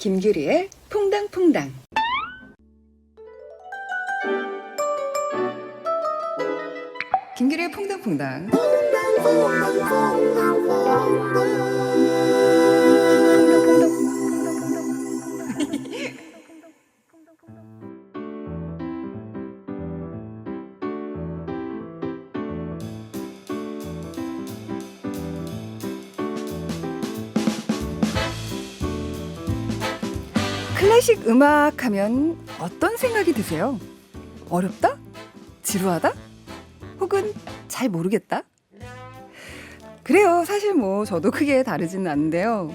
김규리의 퐁당퐁당. 김규리의 퐁당퐁당. 클래식 음악 하면 어떤 생각이 드세요? 어렵다? 지루하다? 혹은 잘 모르겠다? 그래요. 사실 뭐 저도 크게 다르지는 않는데요.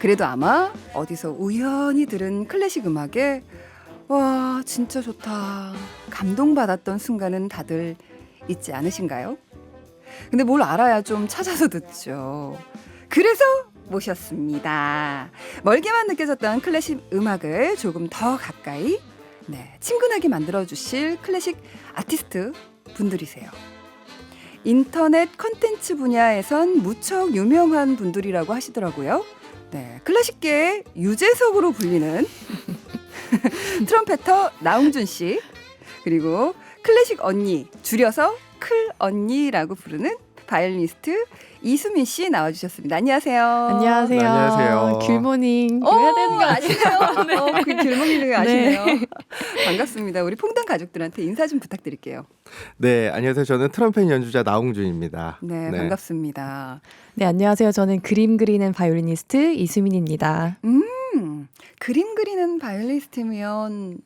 그래도 아마 어디서 우연히 들은 클래식 음악에 와, 진짜 좋다. 감동받았던 순간은 다들 있지 않으신가요? 근데 뭘 알아야 좀 찾아서 듣죠. 그래서 모셨습니다. 멀게만 느껴졌던 클래식 음악을 조금 더 가까이 네, 친근하게 만들어 주실 클래식 아티스트 분들이세요. 인터넷 컨텐츠 분야에선 무척 유명한 분들이라고 하시더라고요. 네, 클래식계의 유재석으로 불리는 트럼페터 나홍준 씨 그리고 클래식 언니 줄여서 클 언니라고 부르는 바이올리니스트 이수민 씨 나와주셨습니다. 안녕하세요. 안녕하세요. 안녕하세요. 귤모닝. 어, 해야 되는 거 아니에요? 네. 어, 그 길목이는 거 아시네요. 반갑습니다. 우리 퐁당 가족들한테 인사 좀 부탁드릴게요. 네, 안녕하세요. 저는 트럼펫 연주자 나홍준입니다. 네, 반갑습니다. 네, 안녕하세요. 저는 그림 그리는 바이올리니스트 이수민입니다. 음, 그림 그리는 바이올리스트면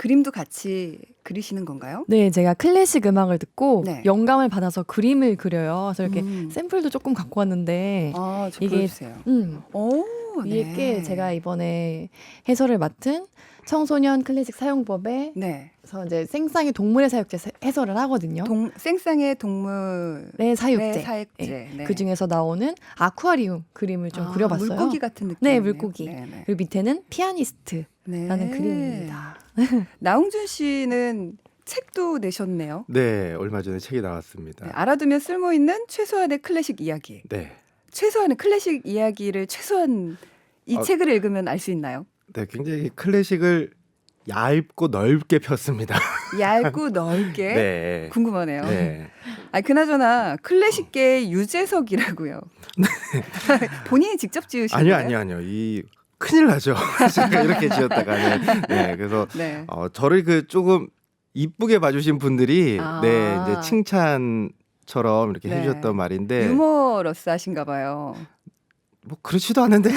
그림도 같이 그리시는 건가요? 네, 제가 클래식 음악을 듣고 네. 영감을 받아서 그림을 그려요. 그래서 이렇게 음. 샘플도 조금 갖고 왔는데, 아, 저 이게- 보여주세요. 음, 오, 이게 네. 꽤 제가 이번에 해설을 맡은 청소년 클래식 사용법에서 네, 이제 생쌍의 동물의 사육제 세- 해설을 하거든요. 동 생쌍의 동물 네, 사육제. 네, 사육제. 네. 그 중에서 나오는 아쿠아리움 그림을 좀 아, 그려봤어요. 물고기 같은 느낌. 네, 물고기. 네, 네. 그리고 밑에는 피아니스트라는 네. 그림입니다. 나홍준 씨는 책도 내셨네요. 네, 얼마 전에 책이 네, 나왔습니다. 알아두면 쓸모 있는 최소한의 클래식 이야기. 네. 최소한의 클래식 이야기를 최소한 이 아, 책을 읽으면 알 수 있나요? 네, 굉장히 클래식을 얇고 넓게 폈습니다. 얇고 넓게 네. 궁금하네요. 네. 아 그나저나 클래식계의 유재석이라고요. 본인이 직접 지으신 아니요, 거예요? 아니요, 아니요. 이 큰일 나죠. 제가 이렇게 지었다가는. 네, 그래서 네. 어, 저를 그 조금 이쁘게 봐주신 분들이 아. 네, 이제 칭찬처럼 이렇게 네. 해주셨던 말인데 유머러스하신가 봐요. 뭐 그렇지도 않은데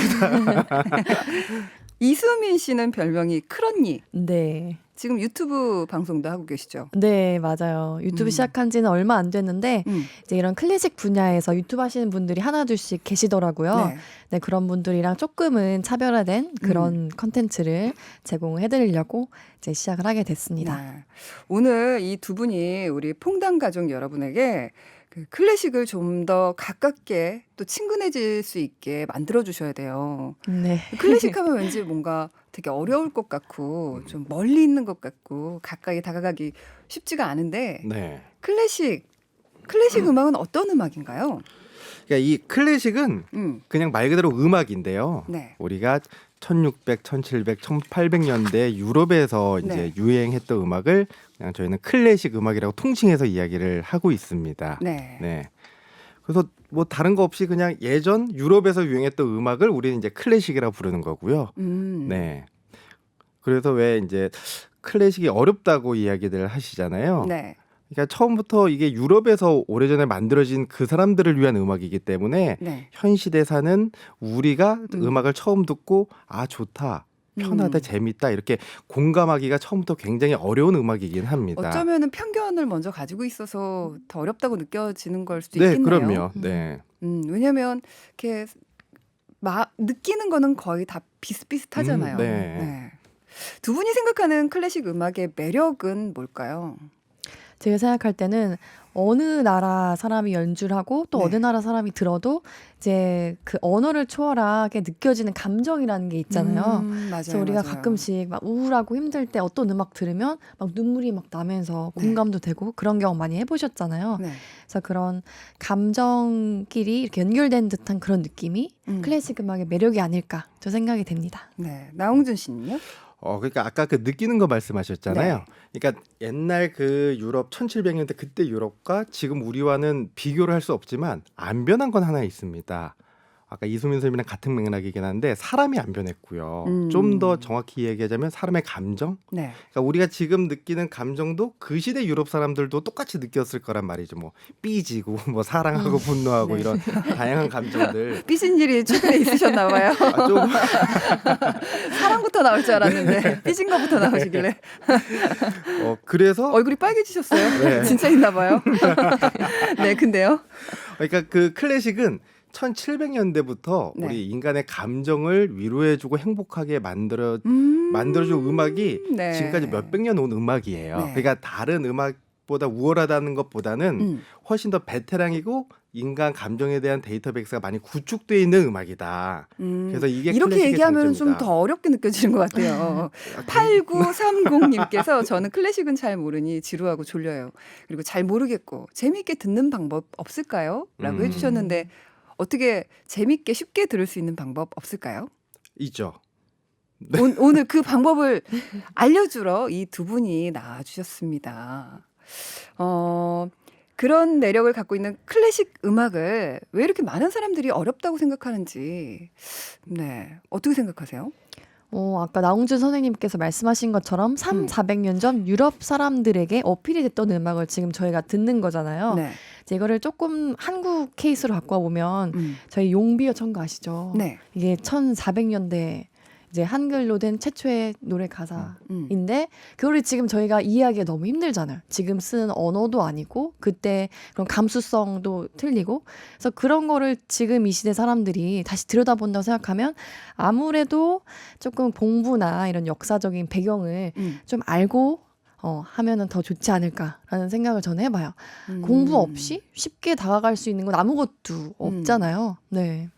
이수민 씨는 별명이 크런니. 네. 지금 유튜브 방송도 하고 계시죠? 네, 맞아요. 유튜브 음. 시작한 지는 얼마 안 됐는데, 음. 이제 이런 클래식 분야에서 유튜브 하시는 분들이 하나둘씩 계시더라고요. 네. 네. 그런 분들이랑 조금은 차별화된 그런 음. 컨텐츠를 제공해드리려고 이제 시작을 하게 됐습니다. 네. 오늘 이 두 분이 우리 퐁당 가족 여러분에게 그 클래식을 좀 더 가깝게 또 친근해질 수 있게 만들어 주셔야 돼요. 네. 클래식 하면 왠지 뭔가 되게 어려울 것 같고 좀 멀리 있는 것 같고 가까이 다가가기 쉽지가 않은데 네. 클래식 클래식 음 악은 어떤 음악인가요? 그러니까 이 클래식은 음. 그냥 말 그대로 음악인데요. 네. 우리가 1600, 1700, 1800년대 유럽에서 이제 네. 유행했던 음악을 그냥 저희는 클래식 음악이라고 통칭해서 이야기를 하고 있습니다. 네. 네. 그래서 뭐 다른 거 없이 그냥 예전 유럽에서 유행했던 음악을 우리는 이제 클래식이라고 부르는 거고요. 음. 네. 그래서 왜 이제 클래식이 어렵다고 이야기들 하시잖아요. 네. 그러니까 처음부터 이게 유럽에서 오래전에 만들어진 그 사람들을 위한 음악이기 때문에 네. 현 시대 사는 우리가 음. 음. 악을 처음 듣고 아 좋다 편하다 음. 재밌다 이렇게 공감하기가 처음부터 굉장히 어려운 음악이긴 합니다. 어쩌면은 편견을 먼저 가지고 있어서 더 어렵다고 느껴지는 걸 수도 네, 있겠네요. 그럼요. 음. 네. 음, 왜냐면 이렇게 마, 느끼는 거는 거의 다 비슷비슷하잖아요. 음, 네. 두 분이 생각하는 클래식 음악의 매력은 뭘까요? 제가 생각할 때는 어느 나라 사람이 연주를 하고 또 네. 어느 나라 사람이 들어도 이제 그 언어를 초월하게 느껴지는 감정이라는 게 있잖아요. 음, 맞아요. 그래서 우리가 맞아요. 가끔씩 막 우울하고 힘들 때 어떤 음악 들으면 막 눈물이 막 나면서 네. 공감도 되고 그런 경험 많이 해보셨잖아요. 네. 그래서 그런 감정끼리 이렇게 연결된 듯한 그런 느낌이 음. 클래식 음악의 매력이 아닐까 저 생각이 됩니다. 네. 나홍준 씨는요? 어 그러니까 아까 그 느끼는 거 말씀하셨잖아요. 네. 그러니까 옛날 그 유럽 1700년대 그때 유럽과 지금 우리와는 비교를 할 수 없지만 안 변한 건 하나 있습니다. 아까 이수민 선생님이랑 같은 맥락이긴 한데 사람이 안 변했고요. 음. 좀더 정확히 얘기하자면 사람의 감정. 네. 그러니까 우리가 지금 느끼는 감정도 그 시대 유럽 사람들도 똑같이 느꼈을 거란 말이죠. 뭐 삐지고 뭐 사랑하고 분노하고 네. 이런 다양한 감정들. 삐진 일이 최근에 있으셨나 봐요. 아, 좀 사랑부터 나올 줄 알았는데 삐진 거부터 나오시길래 어, 그래서 얼굴이 빨개지셨어요. 네. 진짜 있나 봐요. 네, 근데요. 그러니까 그 클래식은 1700년대부터 네. 우리 인간의 감정을 위로해주고 행복하게 만들어 음. 만들어준 음악이 네. 지금까지 몇백 년 온 음악이에요. 네. 그러니까 다른 음악보다 우월하다는 것보다는 음. 훨씬 더 베테랑이고 인간 감정에 대한 데이터베이스가 많이 구축돼 있는 음악이다. 음. 그래서 이게 이렇게 얘기하면 좀. 더 어렵게 느껴지는 것 같아요. 아, 8930님께서 저는 클래식은 잘 모르니 지루하고 졸려요. 그리고 잘 모르겠고 재미있게 듣는 방법 없을까요? 라고 음. 해주셨는데 어떻게 재미있게 쉽게 들을 수 있는 방법 없을까요? 있죠. 오, 오늘 그 방법을 알려주러 이 두 분이 나와주셨습니다. 어, 그런 매력을 갖고 있는 클래식 음악을 왜 이렇게 많은 사람들이 어렵다고 생각하는지, 네, 어떻게 생각하세요? 어, 아까 나홍준 선생님께서 말씀하신 것처럼 3, 음. 400년 전 유럽 사람들에게 어필이 됐던 음악을 지금 저희가 듣는 거잖아요. 네, 이제 이거를 조금 한국 케이스로 갖고 와보면 음, 저희 용비어 청가 아시죠? 네, 이게 1400년대 이제 한글로 된 최초의 노래 가사. 음, 인데 그거를 지금 저희가 이해하기가 너무 힘들잖아요. 지금 쓰는 언어도 아니고 그때 그런 감수성도 틀리고 그래서 그런 거를 지금 이 시대 사람들이 다시 들여다본다고 생각하면 아무래도 조금 공부나 이런 역사적인 배경을 음, 좀 알고 어, 하면은 더 좋지 않을까라는 생각을 저는 해봐요. 음. 공부 없이 쉽게 다가갈 수 있는 건 아무것도 없잖아요. 네.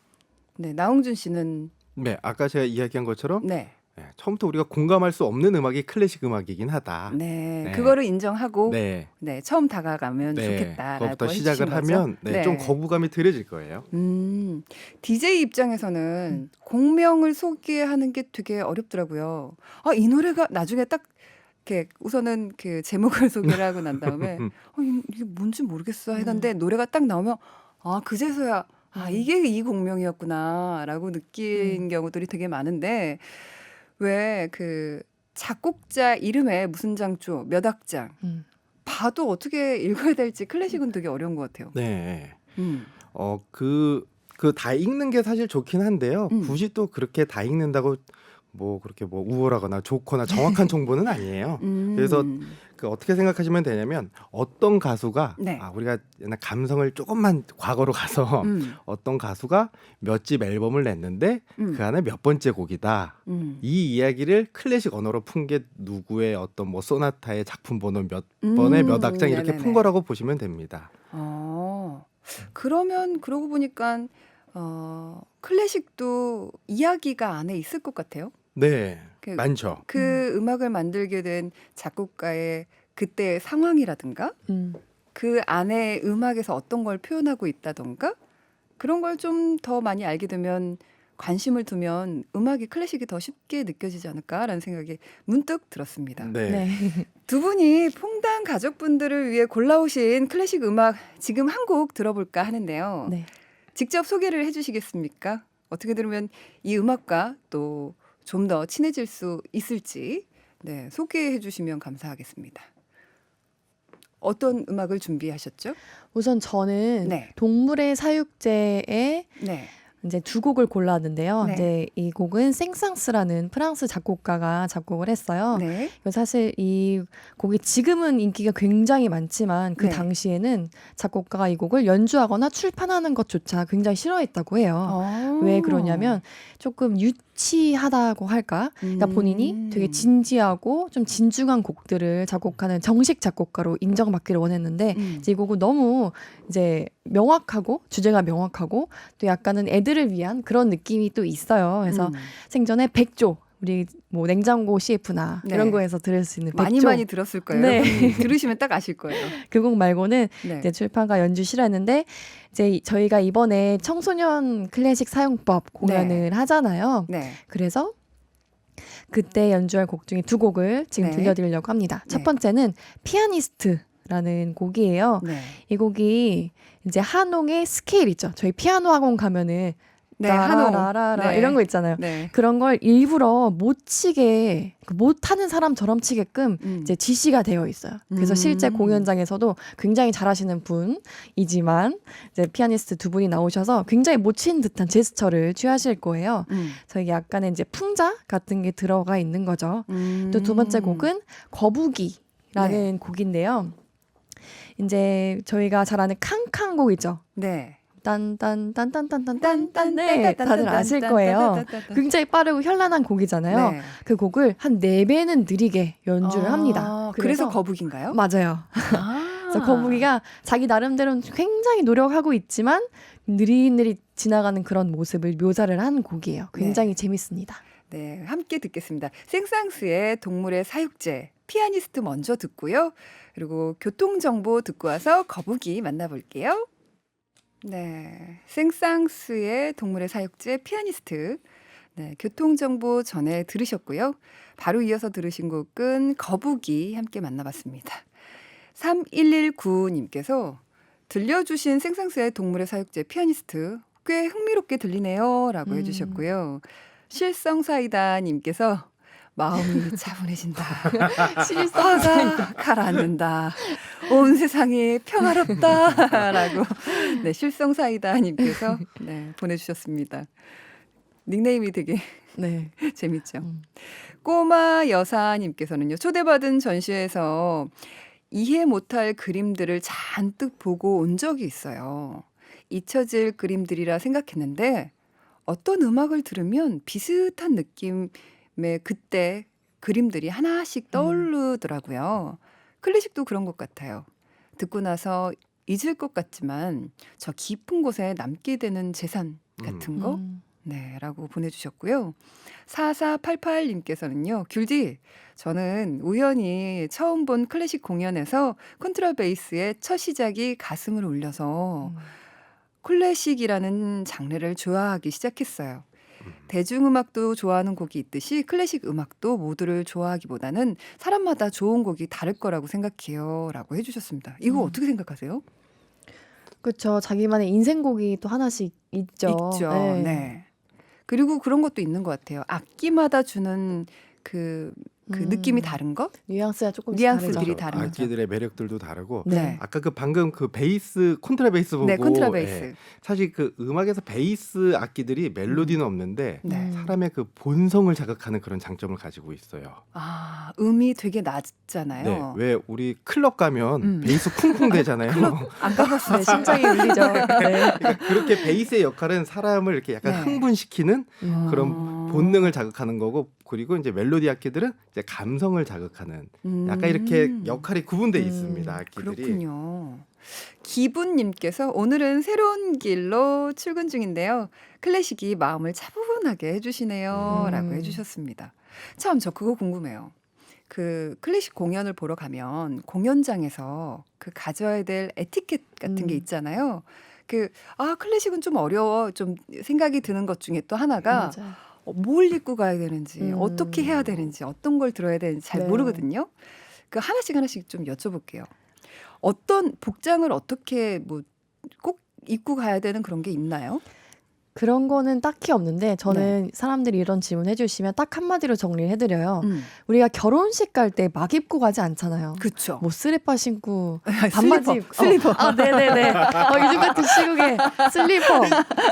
네, 나홍준 씨는 네, 아까 제가 이야기한 것처럼 네, 네, 처음부터 우리가 공감할 수 없는 음악이 클래식 음악이긴 하다. 네, 네. 그거를 인정하고 네, 네, 처음 다가가면 네. 좋겠다라고 그것부터 해주신 시작을 거죠? 하면 네, 좀 거부감이 덜해질 거예요. 음, DJ 입장에서는 공명을 소개하는 게 되게 어렵더라고요. 아, 이 노래가 나중에 딱 이렇게 우선은 그 제목을 소개를 하고 난 다음에 음. 어, 이- 이게 뭔지 모르겠어 했는데 노래가 딱 나오면 아, 그제서야 아, 음. 이게 이 공명이었구나라고 느낀 경우들이 되게 많은데 왜 그 작곡자 이름에 무슨 장조 몇 악장 음. 봐도 어떻게 읽어야 될지 클래식은 되게 어려운 것 같아요. 네. 음. 어, 그, 그 다 읽는 게 사실 좋긴 한데요. 음. 굳이 또 그렇게 다 읽는다고 뭐 그렇게 뭐 우월하거나 좋거나 정확한 정보는 아니에요. 음. 그래서 그 어떻게 생각하시면 되냐면 어떤 가수가 네. 아, 우리가 옛날 감성을 조금만 과거로 가서 음, 어떤 가수가 몇 집 앨범을 냈는데 음, 그 안에 몇 번째 곡이다. 음. 이 이야기를 클래식 언어로 푼 게 누구의 어떤 뭐 소나타의 작품 번호 몇 번에 음, 몇 악장 이렇게 네네네. 푼 거라고 보시면 됩니다. 어, 그러면 그러고 보니까 어, 클래식도 이야기가 안에 있을 것 같아요. 네. 그, 많죠. 그 음. 악을 만들게 된 작곡가의 그때의 상황이라든가 음. 그 안에 음악에서 어떤 걸 표현하고 있다던가 그런 걸 좀 더 많이 알게 되면 관심을 두면 음악이 클래식이 더 쉽게 느껴지지 않을까라는 생각이 문득 들었습니다. 네. 네. 두 분이 퐁당 가족분들을 위해 골라오신 클래식 음악 지금 한 곡 들어볼까 하는데요. 네. 직접 소개를 해주시겠습니까? 어떻게 들으면 이 음악과 또 좀 더 친해질 수 있을지 네, 소개해 주시면 감사하겠습니다. 어떤 음악을 준비하셨죠? 우선 저는 네. 동물의 사육제의 네. 이제 두 곡을 골랐는데요. 네. 이제 이 곡은 생상스라는 프랑스 작곡가가 작곡을 했어요. 네. 이거 사실 이 곡이 지금은 인기가 굉장히 많지만 그 네. 당시에는 작곡가가 이 곡을 연주하거나 출판하는 것조차 굉장히 싫어했다고 해요. 어. 왜 그러냐면 조금 유, 유치하다고 할까? 그러니까 본인이 음. 되게 진지하고 좀 진중한 곡들을 작곡하는 정식 작곡가로 인정받기를 원했는데 음. 이제 이 곡은 너무 이제 명확하고 주제가 명확하고 또 약간은 애들을 위한 그런 느낌이 또 있어요. 그래서 음. 생전에 백조 우리 뭐 냉장고 CF나 네. 이런 거에서 들을 수 있는 많이 백조 많이 들었을 거예요. 네. 들으시면 딱 아실 거예요. 그 곡 말고는 네. 이제 출판과 연주 실화했는데 이제 이- 저희가 이번에 청소년 클래식 사용법 공연을 하잖아요. 네. 그래서 그때 연주할 곡 중에 두 곡을 지금 네. 들려드리려고 합니다. 첫 네. 번째는 피아니스트 라는 곡이에요. 네. 이 곡이 이제 한홍의 스케일 있죠. 저희 피아노 학원 가면은 네. 라라라라 네. 이런 거 있잖아요. 네. 그런 걸 일부러 못 치게 그못 하는 사람처럼 치게끔 음. 이제 지시가 되어 있어요. 그래서 음. 실제 공연장에서도 굉장히 잘하시는 분이지만 이제 피아니스트 두 분이 나오셔서 굉장히 못 치는 듯한 제스처를 취하실 거예요. 음. 저희 약간의 이제 풍자 같은 게 들어가 있는 거죠. 음. 또두 번째 곡은 거북이라는 곡인데요. 이제 저희가 잘 아는 캉캉 곡이죠. 네. 딴딴딴딴딴딴딴 네, 다들 아실 거예요. 굉장히 빠르고 현란한 곡이잖아요. 네. 그 곡을 한 네 배는 느리게 연주를 아, 합니다. 그래서 거북인가요? 맞아요. 아. 그래서 거북이가 자기 나름대로 굉장히 노력하고 있지만 느릿느릿 지나가는 그런 모습을 묘사를 한 곡이에요. 굉장히 재밌습니다. 네, 함께 듣겠습니다. 생상스의 동물의 사육제 피아니스트 먼저 듣고요. 그리고 교통 정보 듣고 와서 거북이 만나볼게요. 네, 생상스의 동물의 사육제 피아니스트. 네, 교통 정보 전에 들으셨고요. 바로 이어서 들으신 곡은 거북이 함께 만나봤습니다. 3119님께서 들려주신 생상스의 동물의 사육제 피아니스트 꽤 흥미롭게 들리네요 라고 음. 해주셨고요. 실성사이다님께서 마음이 차분해진다. 화가 가라앉는다. 온 세상이 평화롭다 라고 네 실성사이다님께서 네 보내주셨습니다. 닉네임이 되게 네. 재밌죠. 음. 꼬마 여사님께서는요 초대받은 전시회에서 이해 못할 그림들을 잔뜩 보고 온 적이 있어요. 잊혀질 그림들이라 생각했는데 어떤 음악을 들으면 비슷한 느낌의 그때 그림들이 하나씩 떠오르더라고요. 클래식도 그런 것 같아요. 듣고 나서 잊을 것 같지만 저 깊은 곳에 남게 되는 재산 같은 거 음. 네, 라고 보내주셨고요. 4488님께서는요, 귤디, 저는 우연히 처음 본 클래식 공연에서 콘트라베이스의 첫 시작이 가슴을 울려서 음. 클래식이라는 장르를 좋아하기 시작했어요. 음. 대중음악도 좋아하는 곡이 있듯이 클래식 음악도 모두를 좋아하기보다는 사람마다 좋은 곡이 다를 거라고 생각해요. 라고 해주셨습니다. 이거 음. 어떻게 생각하세요? 그렇죠. 자기만의 인생곡이 또 하나씩 있죠. 있죠. 네. 그리고 그런 것도 있는 것 같아요. 악기마다 주는 그, 그 음. 느낌이 다른 거? 뉘앙스가 조금 뉘앙스들이. 다른 거죠. 악기들의 매력들도 다르고 네. 아까 그 방금 그 베이스 콘트라베이스 보고 네, 콘트라베이스. 예, 사실 그 음악에서 베이스 악기들이 멜로디는 없는데 네. 음. 사람의 그 본성을 자극하는 그런 장점을 가지고 있어요. 아, 음이 되게 낮잖아요. 네, 왜 우리 클럽 가면 음. 베이스 쿵쿵 대잖아요. 안 가봤어요. 네, 심장이 울리죠. 네. 그러니까 그렇게 베이스의 역할은 사람을 이렇게 약간 네. 흥분시키는 음. 그런 어. 본능을 자극하는 거고 그리고 이제 멜로디 악기들은 이제 감성을 자극하는 약간 이렇게 음. 역할이 구분돼 음, 있습니다. 악기들이. 그렇군요. 기분님께서 오늘은 새로운 길로 출근 중인데요. 클래식이 마음을 차분하게 해주시네요. 음. 라고 해주셨습니다. 참, 저 그거 궁금해요. 그 클래식 공연을 보러 가면 공연장에서 그 가져야 될 에티켓 같은 게 음. 있잖아요. 그, 아, 클래식은 좀 어려워. 좀 생각이 드는 것 중에 또 하나가 맞아요. 어, 뭘 입고 가야 되는지, 음. 어떻게 해야 되는지, 어떤 걸 들어야 되는지 잘 네. 모르거든요. 그 하나씩 하나씩 좀 여쭤볼게요. 어떤 복장을 어떻게 뭐 꼭 입고 가야 되는 그런 게 있나요? 그런 거는 딱히 없는데 저는 네. 사람들이 이런 질문 해주시면 딱 한마디로 정리를 해드려요. 음, 우리가 결혼식 갈 때 막 입고 가지 않잖아요. 그렇죠. 뭐 슬리퍼 신고 슬리퍼, 반바지 입고 슬리퍼. 어, 아 네네네 어, 요즘 같은 시국에 슬리퍼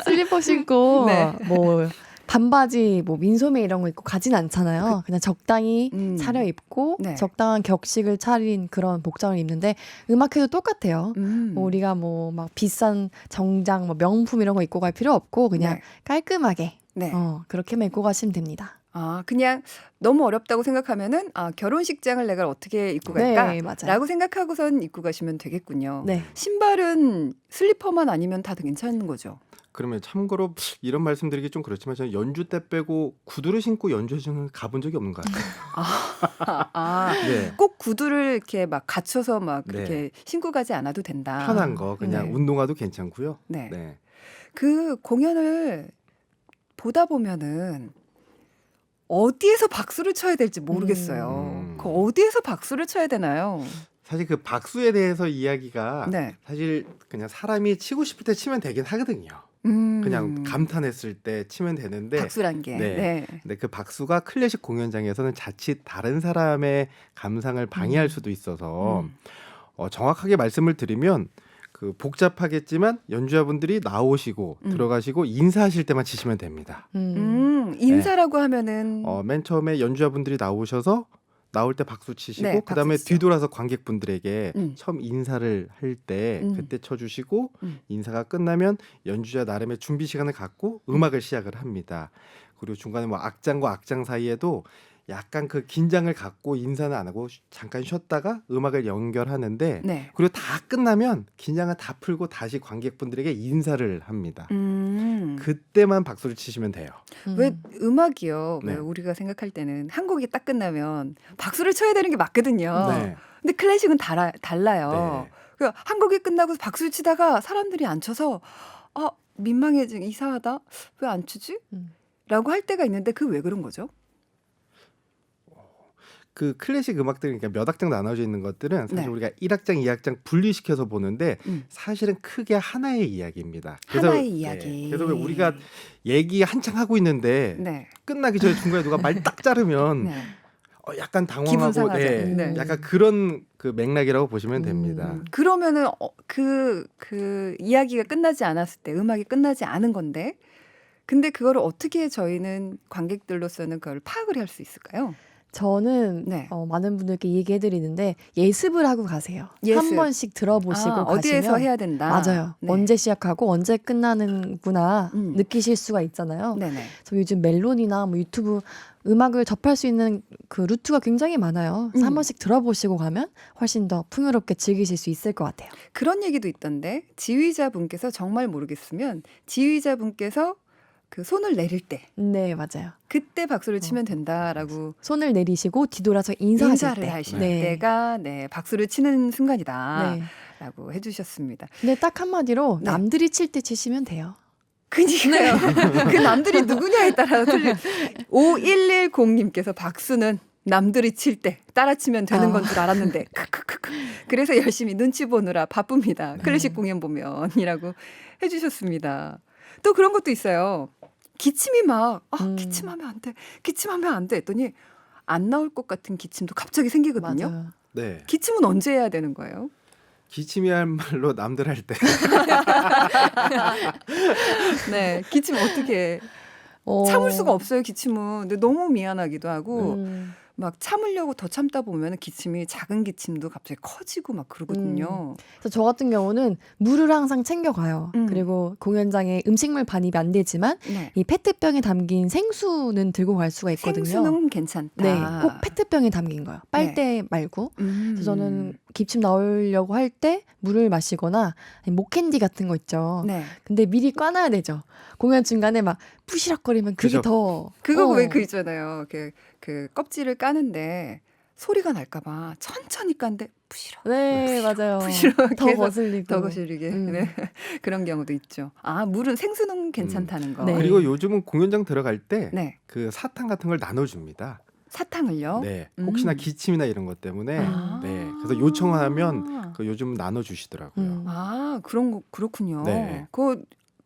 슬리퍼 신고 네. 뭐 반바지 뭐 민소매 이런 거 입고 가진 않잖아요. 그 냥 적당히 음. 차려 입고 네. 적당한 격식을 차린 그런 복장을 입는데 음악회도 똑같아요. 음. 뭐 우리가 뭐 막 비싼 정장 뭐 명품 이런 거 입고 갈 필요 없고 그냥 네. 깔끔하게 네. 어, 그렇게만 입고 가시면 됩니다. 아, 그냥 너무 어렵다고 생각하면은 아, 결혼식장을 내가 어떻게 입고 네, 갈까? 맞아요. 라고 생각하고선 입고 가시면 되겠군요. 네. 신발은 슬리퍼만 아니면 다 괜찮은 거죠. 그러면 참고로 이런 말씀드리기 좀 그렇지만 저는 연주 때 빼고 구두를 신고 연주회장을 가본 적이 없는 것 같아요. 아, 아, 네. 꼭 구두를 이렇게 막 갖춰서 막 네. 그렇게 신고 가지 않아도 된다. 편한 거 그냥 네. 운동화도 괜찮고요. 네. 네. 그 공연을 보다 보면은 어디에서 박수를 쳐야 될지 모르겠어요. 음. 그 어디에서 박수를 쳐야 되나요? 사실 그 박수에 대해서 이야기가 네. 사실 그냥 사람이 치고 싶을 때 치면 되긴 하거든요. 음. 그냥 감탄했을 때 치면 되는데 박수란 게. 네. 네. 근데 그 박수가 클래식 공연장에서는 자칫 다른 사람의 감상을 방해할 음. 수도 있어서 음. 어, 정확하게 말씀을 드리면 그 복잡하겠지만 연주자분들이 나오시고 음. 들어가시고 인사하실 때만 치시면 됩니다. 음. 음, 인사라고 하면은 어, 맨 처음에 연주자분들이 나오셔서 나올 때 박수 치시고 네, 그다음에 박수 치죠. 뒤돌아서 관객분들에게 음. 처음 인사를 할 때 음. 그때 쳐주시고 음. 인사가 끝나면 연주자 나름의 준비 시간을 갖고 음악을 시작을 합니다. 그리고 중간에 뭐 악장과 악장 사이에도 약간 그 긴장을 갖고 인사는 안 하고 쉬- 잠깐 쉬었다가 음악을 연결하는데 네. 그리고 다 끝나면 긴장을 다 풀고 다시 관객분들에게 인사를 합니다. 음. 그때만 박수를 치시면 돼요. 음. 왜 음악이요? 왜 네. 우리가 생각할 때는 한 곡이 딱 끝나면 박수를 쳐야 되는 게 맞거든요. 네. 근데 클래식은 달아, 달라요. 네. 그한 곡이 끝나고 박수를 치다가 사람들이 안 쳐서 아 민망해지 이상하다 왜 안 치지? 음. 라고 할 때가 있는데 그 왜 그런 거죠? 그 클래식 음악들 그러니까 몇 악장 나눠져 있는 것들은 사실 네. 우리가 1악장, 2악장 분리시켜서 보는데 음. 사실은 크게 하나의 이야기입니다. 하나의 네, 이야기. 그래서 왜 우리가 얘기 한창 하고 있는데 네. 끝나기 전에 중간에 누가 말 딱 자르면 네. 어, 약간 당황하고. 네, 네. 약간 그런 그 맥락이라고 보시면 됩니다. 음. 그러면은 그, 그 이야기가 끝나지 않았을 때 음악이 끝나지 않은 건데 근데 그거를 어떻게 저희는 관객들로서는 그걸 파악을 할 수 있을까요? 저는 네. 어, 많은 분들께 얘기해 드리는데 예습을 하고 가세요. 예습. 한 번씩 들어보시고 아, 가시면 어디에서 해야 된다. 맞아요. 네. 언제 시작하고 언제 끝나는구나 음. 느끼실 수가 있잖아요. 네네. 그래서 요즘 멜론이나 뭐 유튜브 음악을 접할 수 있는 그 루트가 굉장히 많아요. 그래서 한 음. 번씩 들어보시고 가면 훨씬 더 풍요롭게 즐기실 수 있을 것 같아요. 그런 얘기도 있던데 지휘자분께서 정말 모르겠으면 지휘자분께서 그 손을 내릴 때 네, 맞아요. 그때 박수를 어. 치면 된다라고 손을 내리시고 뒤돌아서 인사하실 인사를 때. 하실 네. 때가 네 박수를 치는 순간이다라고 네. 해주셨습니다. 근데 딱 한마디로 네. 남들이 칠 때 치시면 돼요. 그니까요. 그 남들이 누구냐에 따라 틀린. 5110님께서 박수는 남들이 칠 때 따라치면 되는 아. 건줄 알았는데 크크크크. 그래서 열심히 눈치 보느라 바쁩니다. 네. 클래식 공연 보면이라고 해주셨습니다. 또 그런 것도 있어요. 기침이 막 아, 음. 기침하면 안 돼. 기침하면 안 돼. 했더니 안 나올 것 같은 기침도 갑자기 생기거든요. 맞아요. 네. 기침은 언제 해야 되는 거예요? 기침이야말로 남들 할 때. 네, 기침 어떻게 어. 참을 수가 없어요 기침은. 근데 너무 미안하기도 하고 음. 막 참으려고 더 참다 보면 기침이 작은 기침도 갑자기 커지고 막 그러거든요. 그래서 저 같은 경우는 물을 항상 챙겨가요. 음. 그리고 공연장에 음식물 반입이 안 되지만 네. 이 페트병에 담긴 생수는 들고 갈 수가 있거든요. 생수는 괜찮다. 네, 꼭 페트병에 담긴 거요. 빨대 말고. 음. 그래서 저는 기침 나오려고 할 때 물을 마시거나 아니, 목캔디 같은 거 있죠. 네. 근데 미리 꽈놔야 되죠. 공연 중간에 막 부시럭거리면 그게 그죠. 더 그거 어. 왜그 있잖아요. 그, 그 껍질을 까는데 소리가 날까봐 천천히 깐데 부시러 네 맞아요. 부시러 더 계속 거슬리고 더 거슬리게 음. 네. 그런 경우도 있죠. 아 물은 생수는 괜찮다는 거. 네. 그리고 요즘은 공연장 들어갈 때그 네. 사탕 같은 걸 나눠줍니다. 사탕을요. 네. 음. 혹시나 기침이나 이런 것 때문에 아. 네. 그래서 요청하면 그 요즘 나눠 주시더라고요. 음. 아 그런 거 그렇군요. 네. 그거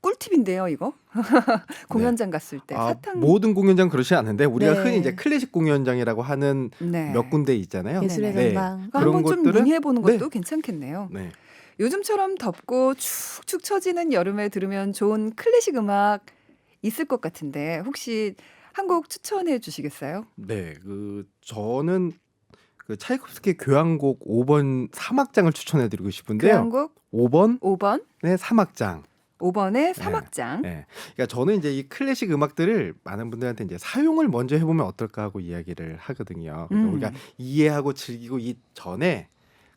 꿀팁인데요, 이거 공연장 갔을 때 아, 사탕. 모든 공연장 그렇지 않은데 우리가 네. 흔히 이제 클래식 공연장이라고 하는 네. 몇 군데 있잖아요. 예술의. 전당. 그거 그런 한번 좀 것들은- 문의해 보는 것도 네. 괜찮겠네요. 네. 요즘처럼 덥고 축축 처지는 여름에 들으면 좋은 클래식 음악 있을 것 같은데 혹시 한 곡 추천해 주시겠어요? 네. 그 저는 그 차이콥스키 교향곡 5번 3악장을 추천해 드리고 싶은데요. 교향곡 5번 5번 네, 3악장. 5번에 사막장. 네. 그러니까 저는 이제 이 클래식 음악들을 많은 분들한테 이제 사용을 먼저 해보면 어떨까 하고 이야기를 하거든요. 그래서 음. 우리가 이해하고 즐기고 이 전에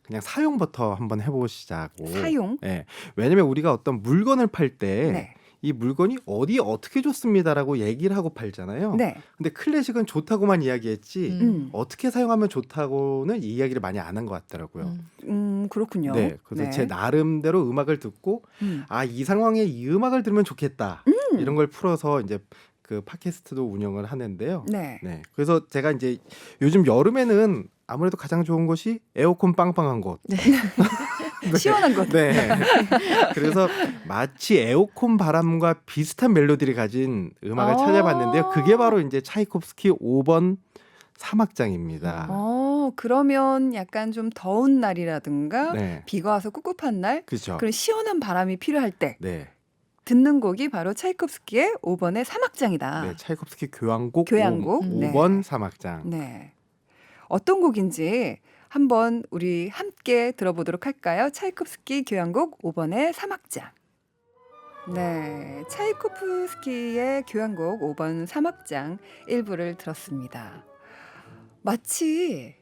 그냥 사용부터 한번 해보시자고. 사용. 예. 왜냐면 우리가 어떤 물건을 팔때 네. 이 물건이 어디 어떻게 좋습니다라고 얘기를 하고 팔잖아요. 네. 근데 클래식은 좋다고만 이야기했지 음. 음. 어떻게 사용하면 좋다고는 이 이야기를 많이 안 한 것 같더라고요. 음. 음, 그렇군요. 네, 그래서 제 나름대로 음악을 듣고 음. 아 이 상황에 이 음악을 들으면 좋겠다 이런 걸 풀어서 이제 그 팟캐스트도 운영을 하는데요. 네. 네, 그래서 제가 이제 요즘 여름에는 아무래도 가장 좋은 곳이 에어컨 빵빵한 곳. 네. 시원한 것. 네. 그래서 마치 에어컨 바람과 비슷한 멜로디를 가진 음악을 아. 찾아봤는데요. 그게 바로 이제 차이콥스키 5번 사막장입니다. 어, 그러면 약간 좀 더운 날이라든가 네. 비가 와서 꿉꿉한 날 그렇죠. 그런 시원한 바람이 필요할 때 네. 듣는 곡이 바로 차이콥스키의 5번의 사막장이다. 네, 차이콥스키 교향곡, 교향곡. 5, 네. 번 사막장. 네. 어떤 곡인지 한번 우리 함께 들어보도록 할까요? 차이콥스키 교향곡 5번의 사막장. 네. 차이코프스키의 교향곡 5번 사막장 일부를 들었습니다. 마치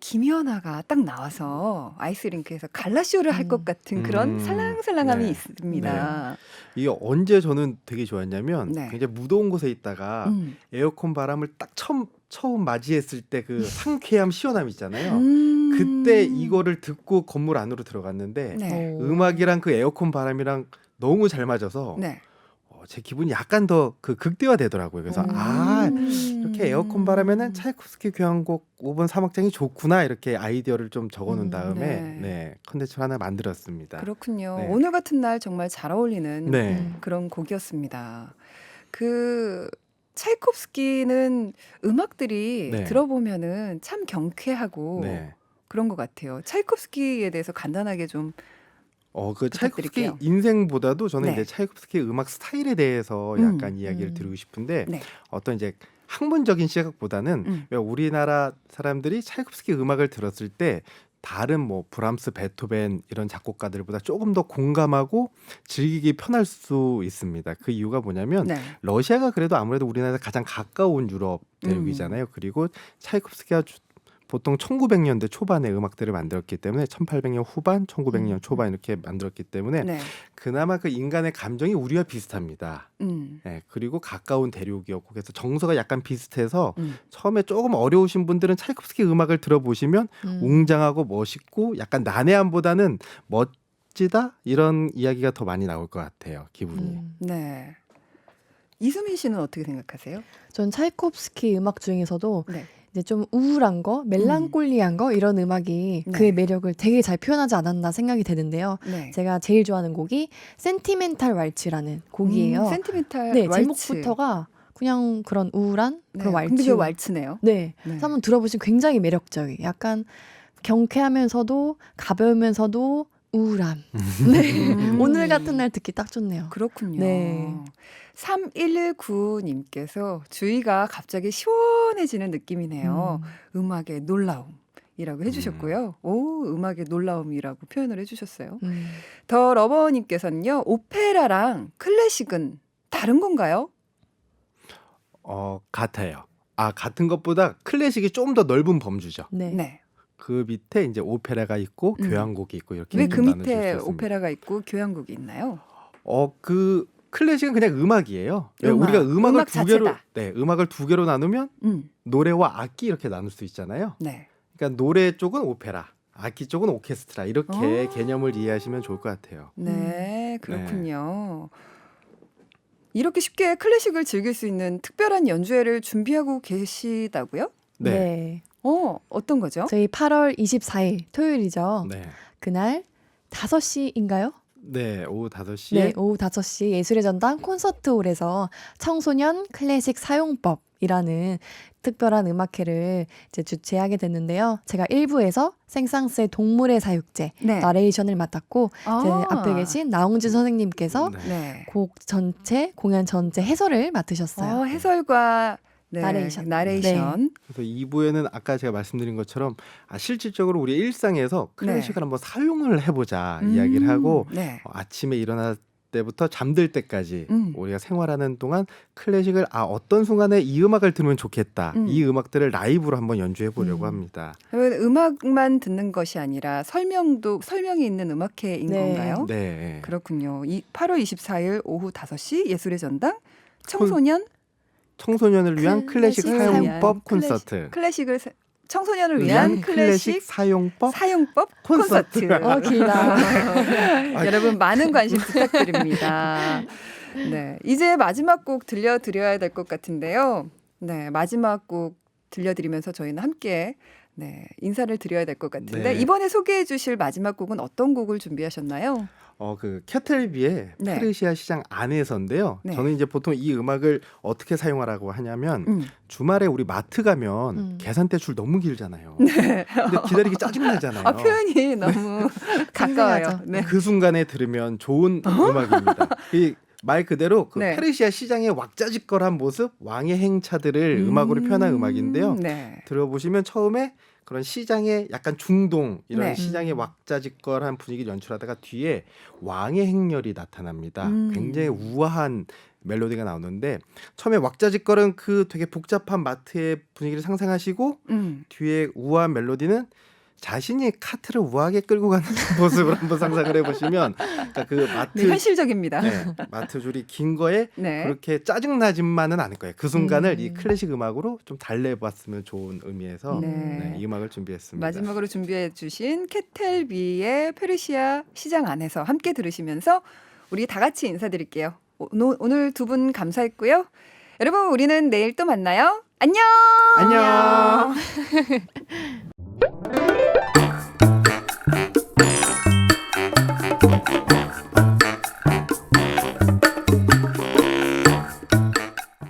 김연아가 딱 나와서 아이스링크에서 갈라쇼를 할것 음. 같은 그런 음. 살랑살랑함이 네. 있습니다. 이게 언제 저는 되게 좋았냐면 네. 굉장히 무더운 곳에 있다가 음. 에어컨 바람을 딱 처음 처음 맞이했을 때 그 상쾌함 시원함 있잖아요. 음. 그때 이거를 듣고 건물 안으로 들어갔는데 네. 오. 음악이랑 그 에어컨 바람이랑 너무 잘 맞아서 네. 어, 제 기분이 약간 더 그 극대화 되더라고요. 그래서 음. 아 음. 이렇게 에어컨 바람에는 차이콥스키 교향곡 5번 사막장이 좋구나 이렇게 아이디어를 좀 적어놓은 음, 다음에 네. 네 컨텐츠를 하나 만들었습니다. 그렇군요. 네. 오늘 같은 날 정말 잘 어울리는 네. 음. 그런 곡이었습니다. 그 차이콥스키는 음악들이 네. 들어보면은 참 경쾌하고 네. 그런 것 같아요. 차이콥스키에 대해서 간단하게 좀 어, 그 차이콥스키 부탁드릴게요. 인생보다도 저는 네. 이제 차이콥스키 음악 스타일에 대해서 음, 약간 이야기를 음. 드리고 싶은데 네. 어떤 이제 학문적인 시각보다는 음. 왜 우리나라 사람들이 차이콥스키 음악을 들었을 때 다른 뭐 브람스, 베토벤 이런 작곡가들보다 조금 더 공감하고 즐기기 편할 수 있습니다. 그 이유가 뭐냐면 네. 러시아가 그래도 아무래도 우리나라에 가장 가까운 유럽 음. 대륙이잖아요. 그리고 차이콥스키가 주- 보통 1900년대 초반에 음악들을 만들었기 때문에 1800년 후반, 1900년 음. 초반 이렇게 만들었기 때문에 네. 그나마 그 인간의 감정이 우리와 비슷합니다. 음. 예, 그리고 가까운 대륙이었고 그래서 정서가 약간 비슷해서 음. 처음에 조금 어려우신 분들은 차이콥스키 음악을 들어보시면 음. 웅장하고 멋있고 약간 난해함보다는 멋지다 이런 이야기가 더 많이 나올 것 같아요. 기분이. 음. 네. 이수민 씨는 어떻게 생각하세요? 전 차이콥스키 음악 중에서도 네. 이제 좀 우울한 거, 멜랑콜리한 거 이런 음악이 네. 그의 매력을 되게 잘 표현하지 않았나 생각이 되는데요. 네. 제가 제일 좋아하는 곡이 센티멘탈 왈츠라는 곡이에요. 음, 센티멘탈 네, 왈츠. 제목부터가 그냥 그런 우울한 네. 그런 왈츠. 근데 그 왈츠네요. 네. 네. 한번 들어보시면 굉장히 매력적이에요. 약간 경쾌하면서도 가벼우면서도 우울함. 네. 음. 오늘 같은 날 듣기 딱 좋네요. 그렇군요. 네. 3119님께서 주위가 갑자기 시원해지는 느낌이네요. 음. 음악의 놀라움 이라고 해주셨고요. 오, 음악의 놀라움이라고 표현을 해주셨어요. 음. 더 러버님께서는요, 오페라랑 클래식은 다른 건가요? 어 같아요. 아 같은 것보다 클래식이 좀 더 넓은 범주죠. 네. 네. 그 밑에 이제 오페라가 있고 음. 교향곡이 있고 이렇게 왜 그 밑에. 오페라가 있고 교향곡이 있나요? 어 그 클래식은 그냥 음악이에요. 왜 음악. 우리가 음악을 음악 두 개로 자체다. 네 음악을 두 개로 나누면 음, 노래와 악기 이렇게 나눌 수 있잖아요. 네. 그러니까 노래 쪽은 오페라, 악기 쪽은 오케스트라 이렇게 아. 개념을 이해하시면 좋을 것 같아요. 네, 그렇군요. 이렇게 쉽게 클래식을 즐길 수 있는 특별한 연주회를 준비하고 계시다고요? 네. 네. 어, 어떤 거죠? 저희 8월 24일 토요일이죠. 네. 그날 5시인가요? 네, 오후 5시에 네, 오후 5시 예술의 전당 콘서트홀에서 청소년 클래식 사용법이라는 특별한 음악회를 이제 주최하게 됐는데요. 제가 1부에서 생상스의 동물의 사육제 네. 나레이션을 맡았고 아. 제 앞에 계신 나홍진 선생님께서 네. 네. 곡 전체 공연 전체 해설을 맡으셨어요. 어, 해설과 네, 나레이션. 나레이션. 그래서 2부에는 아까 제가 말씀드린 것처럼 아, 실질적으로 우리 일상에서 클래식을 한번 사용을 해보자 음, 이야기를 하고 네. 어, 아침에 일어나 때부터 잠들 때까지 음. 우리가 생활하는 동안 클래식을 아 어떤 순간에 이 음악을 들으면 좋겠다. 음. 이 음악들을 라이브로 한번 연주해 보려고 음. 합니다. 그러면 음악만 듣는 것이 아니라 설명도 설명이 있는 음악회인 네. 건가요? 네. 그렇군요. 이 8월 24일 오후 5시 예술의 전당 청소년 청소년을 위한 클래식, 클래식 사용법 사용- 콘서트. 클래식을 사- 청소년을 위한 위한 클래식 사용법 사용법 콘서트. 콘서트. 어, 길다. 여러분 많은 관심 부탁드립니다. 네, 이제 마지막 곡 들려드려야 될 것 같은데요. 네, 마지막 곡 들려드리면서 저희는 함께 네, 인사를 드려야 될 것 같은데 네. 이번에 소개해 주실 마지막 곡은 어떤 곡을 준비하셨나요? 어 그 캐틀비의 네. 페르시아 시장 안에서인데요. 네. 저는 이제 보통 이 음악을 어떻게 사용하라고 하냐면 음. 주말에 우리 마트 가면 음. 계산대 줄 너무 길잖아요. 근데 기다리기 짜증나잖아요. 아, 표현이 너무 가까워요. 생생하죠. 네. 그 순간에 들으면 좋은 음악입니다. 이 말 그대로 그 네. 페르시아 시장의 왁자지껄한 모습, 왕의 행차들을 음... 악으로 표현한 음악인데요. 네. 들어보시면 처음에 그런 시장의 약간 중동 이런 네. 시장의 음. 왁자지껄한 분위기를 연출하다가 뒤에 왕의 행렬이 나타납니다. 음. 굉장히 우아한 멜로디가 나오는데 처음에 왁자지껄은 그 되게 복잡한 마트의 분위기를 상상하시고 음. 뒤에 우아한 멜로디는 자신이 카트를 우아하게 끌고 가는 모습을 한번 상상을 해보시면 그러니까 그 마트 네, 현실적입니다. 네, 마트 줄이 긴 거에 네. 그렇게 짜증나지만은 않을 거예요. 그 순간을 음. 이 클래식 음악으로 좀 달래봤으면 좋은 의미에서 네. 네, 이 음악을 준비했습니다. 마지막으로 준비해 주신 캐텔비의 페르시아 시장 안에서 함께 들으시면서 우리 다 같이 인사드릴게요. 오- 오늘 두 분 감사했고요. 여러분 우리는 내일 또 만나요. 안녕. 안녕. えっ?